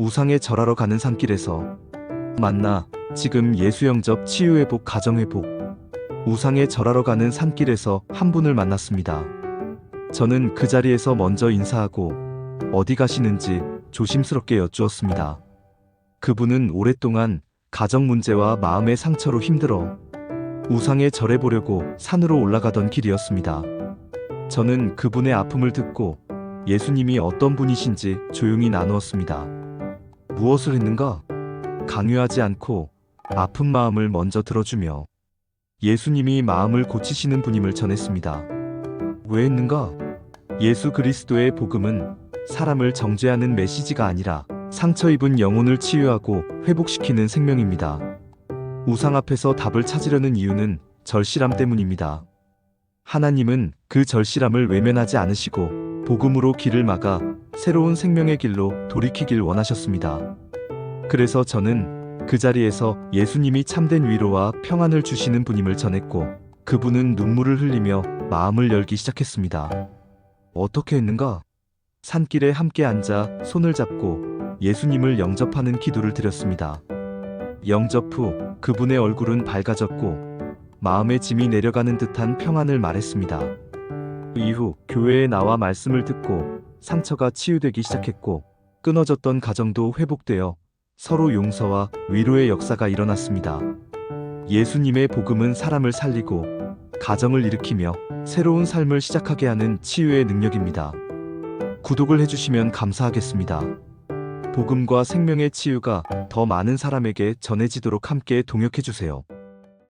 우상에 절하러 가는 산길에서 만나 지금 예수영접 치유회복 가정회복 우상에 절하러 가는 산길에서 한 분을 만났습니다. 저는 그 자리에서 먼저 인사하고 어디 가시는지 조심스럽게 여쭈었습니다. 그분은 오랫동안 가정 문제와 마음의 상처로 힘들어 우상에 절해보려고 산으로 올라가던 길이었습니다. 저는 그분의 아픔을 듣고 예수님이 어떤 분이신지 조용히 나누었습니다. 무엇을 했는가? 강요하지 않고 아픈 마음을 먼저 들어주며 예수님이 마음을 고치시는 분임을 전했습니다. 왜 했는가? 예수 그리스도의 복음은 사람을 정죄하는 메시지가 아니라 상처 입은 영혼을 치유하고 회복시키는 생명입니다. 우상 앞에서 답을 찾으려는 이유는 절실함 때문입니다. 하나님은 그 절실함을 외면하지 않으시고 복음으로 길을 막아 새로운 생명의 길로 돌이키길 원하셨습니다. 그래서 저는 그 자리에서 예수님이 참된 위로와 평안을 주시는 분임을 전했고 그분은 눈물을 흘리며 마음을 열기 시작했습니다. 어떻게 했는가? 산길에 함께 앉아 손을 잡고 예수님을 영접하는 기도를 드렸습니다. 영접 후 그분의 얼굴은 밝아졌고 마음의 짐이 내려가는 듯한 평안을 말했습니다. 이후 교회에 나와 말씀을 듣고 상처가 치유되기 시작했고 끊어졌던 가정도 회복되어 서로 용서와 위로의 역사가 일어났습니다. 예수님의 복음은 사람을 살리고 가정을 일으키며 새로운 삶을 시작하게 하는 치유의 능력입니다. 구독을 해주시면 감사하겠습니다. 복음과 생명의 치유가 더 많은 사람에게 전해지도록 함께 동역해주세요.